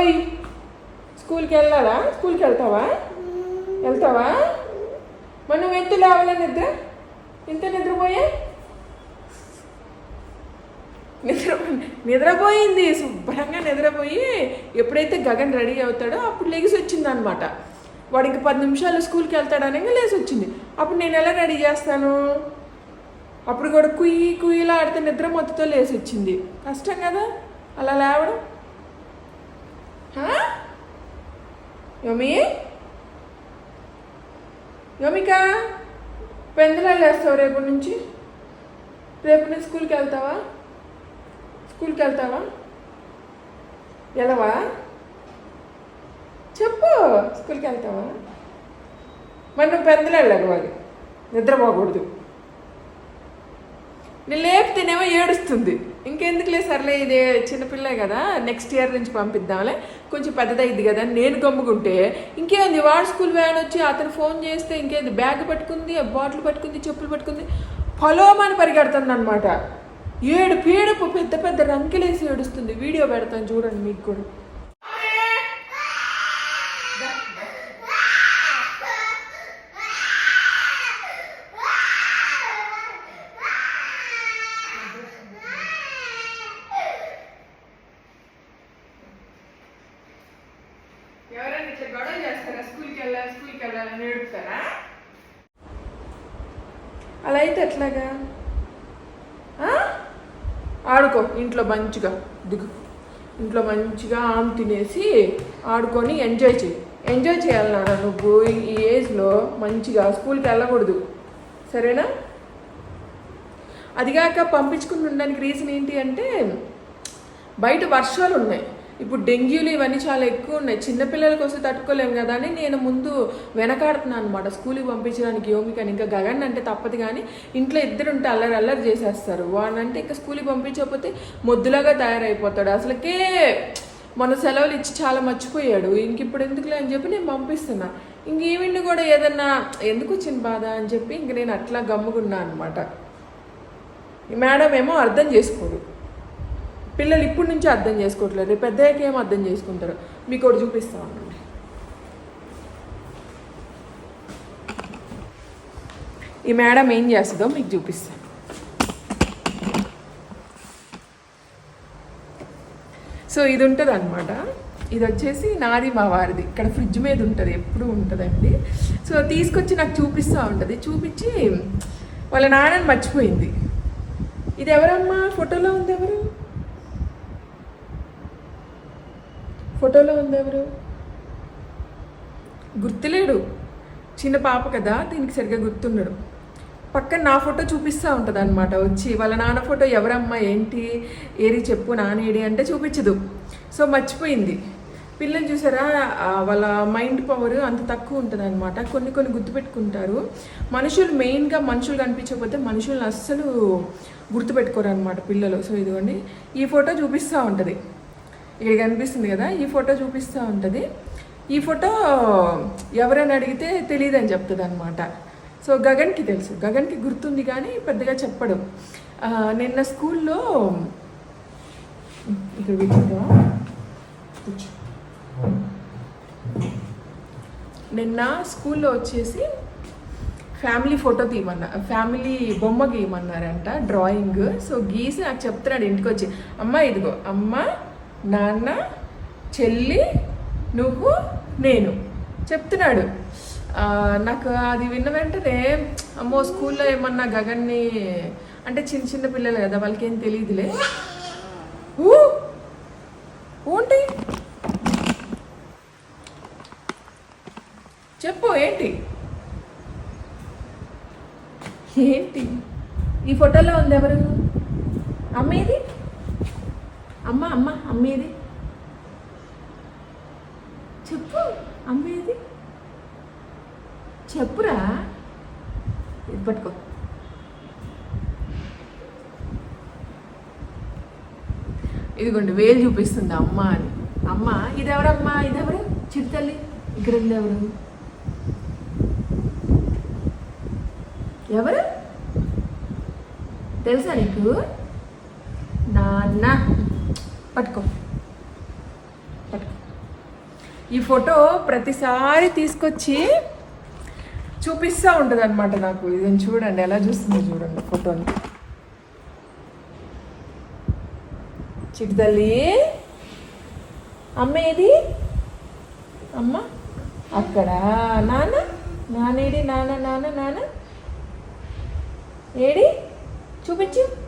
ఓయ్ స్కూల్కి వెళ్ళాలా స్కూల్కి వెళ్తావా? వెళ్తావా? మరి నువ్వు ఎంత లేవాలా నిద్ర? ఇంత నిద్రపోయా? నిద్ర నిద్రపోయింది శుభ్రంగా నిద్రపోయి ఎప్పుడైతే గగన్ రెడీ అవుతాడో అప్పుడు లెగిసి వచ్చింది అనమాట వాడు ఇంక పది నిమిషాలు స్కూల్కి వెళ్తాడని లేచి వచ్చింది. అప్పుడు నేను ఎలా రెడీ చేస్తాను? అప్పుడు కూడా కుయ్యి కుయ్యిలా ఆడితే నిద్ర మొత్తతో లేచి వచ్చింది. కష్టం కదా అలా లేవడం? యమి యోమిక పెందలాలు వేస్తావు రేపు నుంచి? రేపు నుంచి స్కూల్కి వెళ్తావా? స్కూల్కి వెళ్తావా? వెళ్ళవా? చెప్పు స్కూల్కి వెళ్తావా? మరి నువ్వు పెందలు నిద్ర నిద్రపోకూడదు. నేను లేపితేనేమో ఏడుస్తుంది. ఇంకెందుకులే సర్లే ఇదే చిన్నపిల్లే కదా నెక్స్ట్ ఇయర్ నుంచి పంపిద్దాంలే. కొంచెం పెద్దదైద్ది కదా అని నేను గమ్ముకుంటే ఇంకేంది వాడు స్కూల్ వ్యాన్ వచ్చి అతను ఫోన్ చేస్తే ఇంకేంది బ్యాగ్ పట్టుకుంది బాటిల్ పట్టుకుంది చెప్పులు పట్టుకుంది పొలోమని పరిగెడుతుంది అనమాట ఏడు పీడపు పెద్ద పెద్ద రంకెలేసి ఏడుస్తుంది. వీడియో పెడతాను చూడండి మీకు కూడా. ఎవరైనా గొడవ చేస్తారా స్కూల్కి వెళ్ళాలి స్కూల్కి వెళ్ళాలని ఏడుపుతారా అలా అయితే ఎట్లాగా ఆడుకో ఇంట్లో మంచిగా దిగు ఇంట్లో మంచిగా ఆమ్ తినేసి ఆడుకొని ఎంజాయ్ చేయి ఎంజాయ్ చేయాలి నువ్వు ఈ ఏజ్లో మంచిగా స్కూల్కి వెళ్ళకూడదు సరేనా అదిగాక పంపించుకుని ఉండడానికి రీజన్ ఏంటి అంటే బయట వర్షాలు ఉన్నాయి ఇప్పుడు డెంగ్యూలు ఇవన్నీ చాలా ఎక్కువ ఉన్నాయి. చిన్నపిల్లలకి వస్తే తట్టుకోలేము కదా అని నేను ముందు వెనకాడుతున్నాను అనమాట స్కూల్కి పంపించడానికి యోమికని ఇంకా గగన్ అంటే తప్పదు కానీ ఇంట్లో ఇద్దరు ఉంటే అల్లరి అల్లరి చేసేస్తారు. వాడంటే ఇంకా స్కూల్కి పంపించకపోతే మొద్దులాగా తయారైపోతాడు. అసలుకే మన సెలవులు ఇచ్చి చాలా మర్చిపోయాడు. ఇంక ఇప్పుడు ఎందుకులే అని చెప్పి నేను పంపిస్తున్నా. ఇంక ఈవెంట్ కూడా ఏదన్నా ఎందుకు వచ్చింది బాధ అని చెప్పి ఇంక నేను అట్లా గమ్ముకున్నా అనమాట మేడం ఏమో అర్థం చేసుకోడు పిల్లలు ఇప్పటి నుంచే అర్థం చేసుకోవట్లేదు. రేపు పెద్దయ్యాక ఏం అర్థం చేసుకుంటారు? మీకు ఒకటి చూపిస్తా ఉండండి ఈ మేడం ఏం చేస్తుందో మీకు చూపిస్తాను. సో ఇది ఉంటుంది అనమాట ఇది వచ్చేసి నాది మా వారిది. ఇక్కడ ఫ్రిడ్జ్ మీద ఉంటుంది ఎప్పుడు ఉంటుందండి. సో తీసుకొచ్చి నాకు చూపిస్తూ ఉంటుంది. చూపించి వాళ్ళ నాన్నని మర్చిపోయింది. ఇది ఎవరమ్మా? ఫోటోలో ఉంది ఎవరు? ఫోటోలో ఉందెవరు? గుర్తులేడు. చిన్న పాప కదా దీనికి సరిగ్గా గుర్తుండడు. పక్కన నా ఫోటో చూపిస్తూ ఉంటుంది అనమాట వచ్చి వాళ్ళ నాన్న ఫోటో ఎవరమ్మా ఏంటి? ఏరి చెప్పు నానేడి అంటే చూపించదు. సో మర్చిపోయింది. పిల్లలు చూసారా? వాళ్ళ మైండ్ పవర్ అంత తక్కువ ఉంటుంది అనమాట కొన్ని కొన్ని గుర్తుపెట్టుకుంటారు మనుషులు మెయిన్గా మనుషులు కనిపించకపోతే మనుషులను అస్సలు గుర్తుపెట్టుకోరు అనమాట పిల్లలు. సో ఇదిగోండి. ఈ ఫోటో చూపిస్తూ ఉంటుంది. ఇక్కడ కనిపిస్తుంది కదా ఈ ఫోటో చూపిస్తూ ఉంటుంది. ఈ ఫోటో ఎవరైనా అడిగితే తెలియదని చెప్తుంది అనమాట సో గగన్కి తెలుసు. గగన్కి గుర్తుంది కానీ పెద్దగా చెప్పడు. నిన్న స్కూల్లో ఇక్కడ నిన్న స్కూల్లో వచ్చేసి ఫ్యామిలీ ఫోటో తీయమన్నా ఫ్యామిలీ బొమ్మ గీయమన్నారంట డ్రాయింగ్. సో గీసి నాకు చెప్తున్నాడు ఇంటికి వచ్చి అమ్మ ఇదిగో అమ్మ నాన్న చెల్లి నువ్వు నేను. చెప్తున్నాడు. నాకు అది విన్న వెంటనే అమ్మో స్కూల్లో ఏమన్నా గగన్ని అంటే చిన్న చిన్న పిల్లలు కదా వాళ్ళకి ఏం తెలియదులే. ఊ! ఏంటి చెప్పు ఏంటి? ఏంటి? ఈ ఫోటోలో ఉంది ఎవరు అమ్మేది అమ్మ అమ్మ అమ్మేది. చెప్పు అమ్మేది. చెప్పురా. ఇది పట్టుకో. ఇదిగోండి వేలు చూపిస్తుంది అమ్మ అని. అమ్మ ఇదెవరమ్మా ఇదెవరు? చిరుతల్లి ఇక్కడ ఎవరు? ఎవరు? తెలుసా నీకు? నాన్న. పట్టుకో. పట్టుకో. ఈ ఫోటో ప్రతిసారి తీసుకొచ్చి చూపిస్తూ ఉంటుంది అనమాట నాకు. ఇది చూడండి ఎలా చూస్తుంది చూడండి ఫోటోని. చిటి అమ్మ ఏది? అమ్మ? అక్కడ? నాన్న? నానేడి? నాన్న నాన్న నాన్న? ఏడి? చూపించు.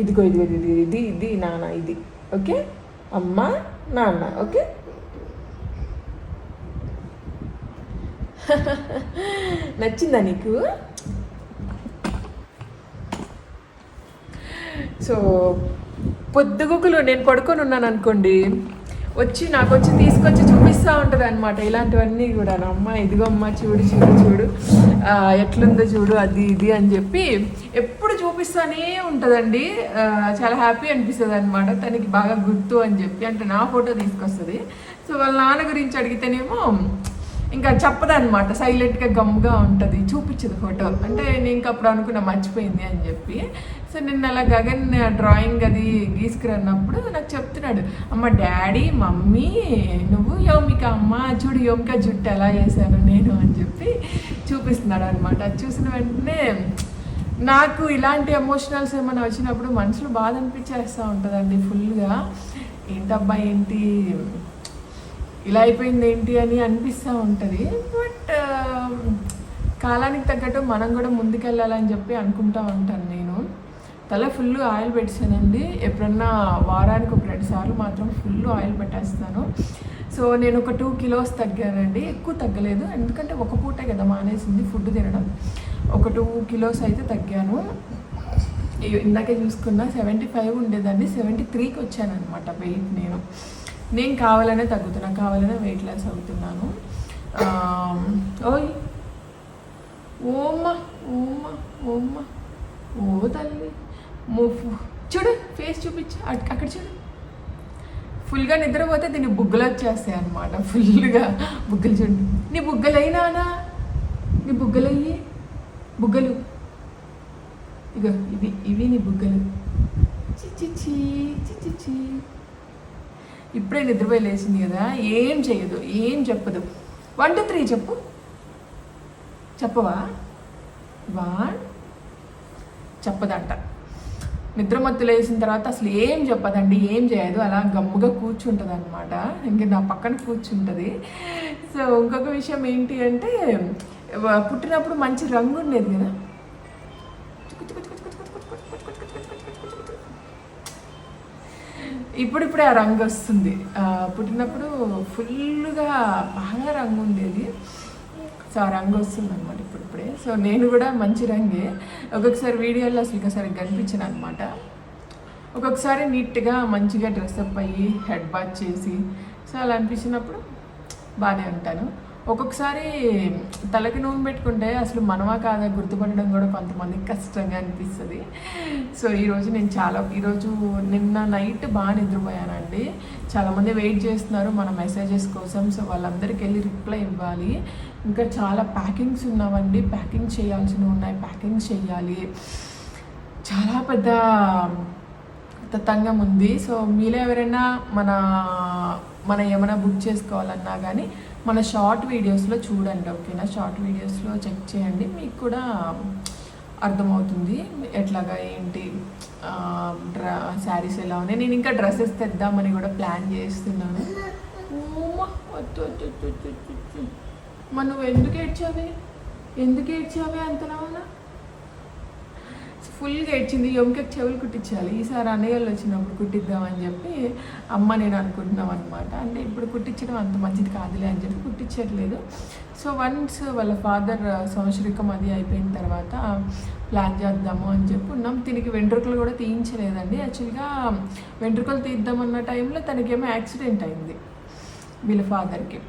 ఇదిగో ఇదిగో ఇది ఇది ఇది నాన్న ఇది. ఓకే? అమ్మ నాన్న ఓకే? నచ్చిందా నీకు? సో పొద్దుగుకులు నేను పడుకొని ఉన్నాను అనుకోండి. వచ్చి నాకు వచ్చి తీసుకొచ్చి చూపిస్తూ ఉంటుంది అనమాట ఇలాంటివన్నీ కూడా అమ్మ ఇదిగో అమ్మ చూడు చూడు చూడు. ఎట్లుందో చూడు అది ఇది అని చెప్పి ఎప్పుడు చూపిస్తూనే ఉంటుందండి. చాలా హ్యాపీ అనిపిస్తుంది అనమాట తనకి బాగా గుర్తు అని చెప్పి అంటే నా ఫోటో తీసుకొస్తుంది. సో వాళ్ళ నాన్న గురించి అడిగితేనేమో ఇంకా చెప్పదనమాట సైలెంట్గా గమ్గా ఉంటుంది చూపించదు ఫోటో. అంటే నేను ఇంకా అప్పుడు అనుకున్నా మర్చిపోయింది అని చెప్పి. సో నిన్న అలా గగన్ డ్రాయింగ్ అది గీసుకురన్నప్పుడు నాకు చెప్తున్నాడు అమ్మ డాడీ మమ్మీ నువ్వు యోమిక అమ్మ చూడు యోమిక జుట్టు ఎలా చేశాను నేను అని చెప్పి చూపిస్తున్నాడు అనమాట అది చూసిన వెంటనే నాకు ఇలాంటి ఎమోషనల్స్ ఏమైనా వచ్చినప్పుడు మనసులో బాధ అనిపించేస్తూ ఉంటుందండి ఫుల్గా. ఏంటబ్బా ఏంటి? ఇలా అయిపోయింది ఏంటి? అని అనిపిస్తూ ఉంటుంది. బట్ కాలానికి తగ్గట్టు మనం కూడా ముందుకెళ్ళాలని చెప్పి అనుకుంటా ఉంటాను నేను. తల ఫుల్ ఆయిల్ పెట్టానండి ఎప్పుడన్నా వారానికి ఒక రెండు సార్లు మాత్రం ఫుల్ ఆయిల్ పెట్టేస్తాను. సో నేను ఒక టూ కిలోస్ తగ్గానండి. ఎక్కువ తగ్గలేదు. ఎందుకంటే ఒక పూటే కదా మానేసింది ఫుడ్ తినడం. ఒక టూ కిలోస్ అయితే తగ్గాను. ఇందాకే చూసుకున్నా సెవెంటీ ఫైవ్ ఉండేదండి సెవెంటీ త్రీకి వచ్చానమాట వెయిట్ నేను. నేను కావాలనే తగ్గుతున్నా. కావాలనే వెయిట్ లాస్ అవుతున్నాను. ఓయ్! ఓమ్మ! ఓమ్మ! ఓమ్మ! ఓ తల్లి! మూఫు చూడు ఫేస్ చూపించు. అక్కడ చూడు. ఫుల్గా నిద్రపోతే దీన్ని బుగ్గలు వచ్చేస్తాయి అనమాట ఫుల్గా బుగ్గలు చూడు. నీ బుగ్గలైనానా నీ బుగ్గలయ్యి? బుగ్గలు. ఇగో ఇవి ఇవి నీ బుగ్గలు. చిచ్చి చిచ్చి ఇప్పుడే నిద్రపోయి లేచింది కదా. ఏం చేయదు ఏం చెప్పదు. వన్ టూ త్రీ చెప్పు. చెప్పవా? వన్ చెప్పదంట. నిద్రమత్తులు వేసిన తర్వాత అసలు ఏం చెప్పదండి ఏం చేయదు. అలా గమ్ముగా కూర్చుంటుంది అనమాట ఇంక నా పక్కన కూర్చుంటుంది. సో ఇంకొక విషయం ఏంటి అంటే పుట్టినప్పుడు మంచి రంగు ఉండేది కదా. ఇప్పుడిప్పుడే ఆ రంగు వస్తుంది. పుట్టినప్పుడు ఫుల్గా బాగా రంగు ఉండేది. సో ఆ రంగు వస్తుంది అనమాట ఇప్పుడిప్పుడే. సో నేను కూడా మంచి రంగే. ఒక్కొక్కసారి వీడియోలో అసలు ఒకసారి సరిగ్గా కనిపించను అనమాట ఒక్కొక్కసారి నీట్గా మంచిగా డ్రెస్అప్ అయ్యి హెడ్ బాత్ చేసి సో అలా అనిపించినప్పుడు బాగానే ఉంటాను. ఒక్కొక్కసారి తలకి నూనె పెట్టుకుంటే అసలు మనమా కాదా గుర్తుపట్టడం కూడా కొంతమందికి కష్టంగా అనిపిస్తుంది. సో ఈరోజు నేను చాలా ఈరోజు నిన్న నైట్ బాగా నిద్రపోయానండి. చాలామంది వెయిట్ చేస్తున్నారు మన మెసేజెస్ కోసం. సో వాళ్ళందరికీ వెళ్ళి రిప్లై ఇవ్వాలి. ఇంకా చాలా ప్యాకింగ్స్ ఉన్నావండి. ప్యాకింగ్ చేయాల్సినవి ఉన్నాయి. ప్యాకింగ్ చేయాలి. చాలా పెద్ద తతంగం ఉంది. సో మీలో ఎవరైనా మన మన ఏమైనా బుక్ చేసుకోవాలన్నా కానీ మన షార్ట్ వీడియోస్లో చూడండి ఓకేనా? షార్ట్ వీడియోస్లో చెక్ చేయండి. మీకు కూడా అర్థమవుతుంది. ఎట్లాగా ఏంటి? డ్ర డ్రా శారీస్ ఎలా ఉన్నాయి? నేను ఇంకా డ్రెస్సెస్ తెద్దామని కూడా ప్లాన్ చేస్తున్నాను. వద్దు, వద్దు, ఎందుకు వద్దు, మరి నువ్వు ఎందుకు ఏడ్చావే? ఎందుకు ఏడ్చావే ఫుల్గా ఏడ్చింది ఎముకకి చెవులు కుట్టించాలి. ఈసారి అన్నయ్యలు వచ్చినప్పుడు కుట్టిద్దామని చెప్పి అమ్మ నేను అనుకుంటున్నాం అనమాట అంటే ఇప్పుడు కుట్టించడం అంత మంచిది కాదులే అని చెప్పి కుట్టించట్లేదు. సో వన్స్ వాళ్ళ ఫాదర్ సంవత్సరికం అది అయిపోయిన తర్వాత ప్లాన్ చేద్దాము అని చెప్పి ఉన్నాం. దీనికి వెంట్రుకలు కూడా తీయించలేదండి. యాక్చువల్గా వెంట్రుకలు తీద్దామన్న టైంలో తనకేమో యాక్సిడెంట్ అయింది వీళ్ళ ఫాదర్కి.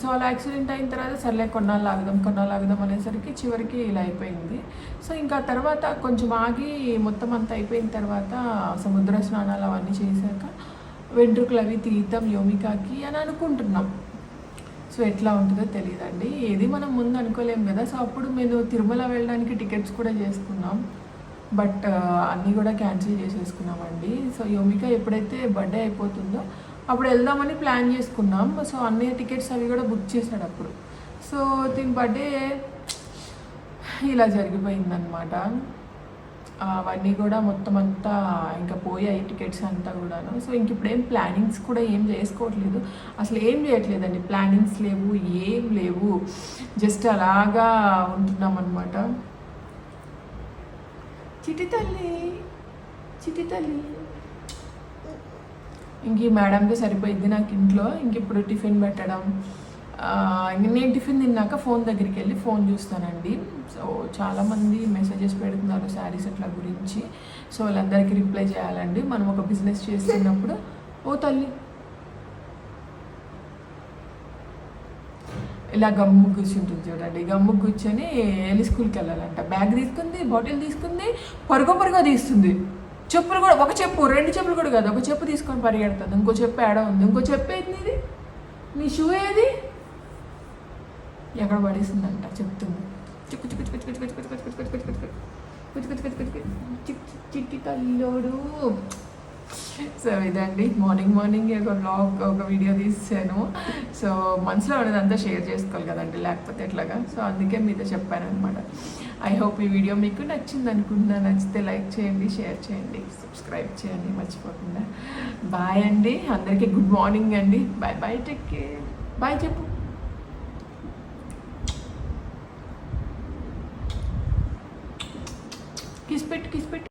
సో అలా యాక్సిడెంట్ అయిన తర్వాత సర్లే కొన్నాళ్ళు ఆగుదాం కొన్నాళ్ళు ఆగుదాం అనేసరికి చివరికి ఇలా అయిపోయింది. సో ఇంకా తర్వాత కొంచెం ఆగి మొత్తం అంతా అయిపోయిన తర్వాత సముద్ర స్నానాలు అవన్నీ చేశాక వెంట్రుకలు అవి తీద్దాం యోమికాకి అని అనుకుంటున్నాం. సో ఎట్లా ఉంటుందో తెలియదండి. ఏది మనం ముందు అనుకోలేం కదా. సో అప్పుడు మేము తిరుమల వెళ్ళడానికి టికెట్స్ కూడా చేసుకున్నాం. బట్ అన్నీ కూడా క్యాన్సిల్ చేసేసుకున్నామండి. సో యోమిక ఎప్పుడైతే బర్త్డే అయిపోతుందో అప్పుడు వెళ్దామని ప్లాన్ చేసుకున్నాం. సో అన్ని టికెట్స్ అవి కూడా బుక్ చేశాడు అప్పుడు. సో దీని బర్త్డే ఇలా జరిగిపోయిందనమాట అవన్నీ కూడా మొత్తం అంతా ఇంకా పోయాయి టికెట్స్ అంతా కూడాను. సో ఇంక ఇప్పుడు ఏం ప్లానింగ్స్ కూడా ఏం చేసుకోవట్లేదు. అసలు ఏం చేయట్లేదండి. ప్లానింగ్స్ లేవు ఏం లేవు. జస్ట్ అలాగా ఉంటున్నాం అనమాట చిటి తల్లి చిటి తల్లి. ఇంక ఈ మేడంకి సరిపోయింది నాకు ఇంట్లో. ఇంక ఇప్పుడు టిఫిన్ పెట్టడం. ఇంక నేను టిఫిన్ తిన్నాక ఫోన్ దగ్గరికి వెళ్ళి ఫోన్ చూస్తానండి. సో చాలామంది మెసేజెస్ పెడుతున్నారు శారీస్ అట్లా గురించి. సో వాళ్ళందరికీ రిప్లై చేయాలండి. మనం ఒక బిజినెస్ చేస్తున్నప్పుడు ఓ తల్లి. ఇలా గమ్ము కూర్చుంటుంది చూడండి. గమ్ము కూర్చొని వెళ్ళి స్కూల్కి వెళ్ళాలంట. బ్యాగ్ తీసుకుంది బాటిల్ తీసుకుంది పరుగు పొరుగు తీస్తుంది. చెప్పులు కూడా ఒక చెప్పు రెండు చెప్పులు కూడా కాదు ఒక చెప్పు తీసుకొని పరిగెడుతుంది ఇంకో చెప్పు ఏడ ఉంది ఇంకో చెప్పు ఏంది ఇది నీ షూ ఏది ఎక్కడ పడేసిందంట చెప్తుంది చిక్కు చిక్కు చిక్కు చిక్కు చిక్కు చిక్కు చిక్కు చిక్కు చిక్కు చిక్కు చిక్కు చిక్కు చిక్కు చిక్కు చిక్కు చిట్టి తల్లోడు సో ఇదండి. మార్నింగ్ మార్నింగ్ ఒక బ్లాగ్ ఒక వీడియో తీసాను. సో మనసులో ఉన్నదంతా షేర్ చేసుకోవాలి కదండి లేకపోతే ఎట్లాగా? సో అందుకే మీతో చెప్పాను అనమాట ఐ హోప్ ఈ వీడియో మీకు నచ్చింది అనుకుంటున్నా నచ్చితే లైక్ చేయండి షేర్ చేయండి సబ్స్క్రైబ్ చేయండి మర్చిపోకుండా. బాయ్ అండి. అందరికీ గుడ్ మార్నింగ్ అండి. Bye bye take care bye చెప్పు. కిస్పెట్ కిస్పెట్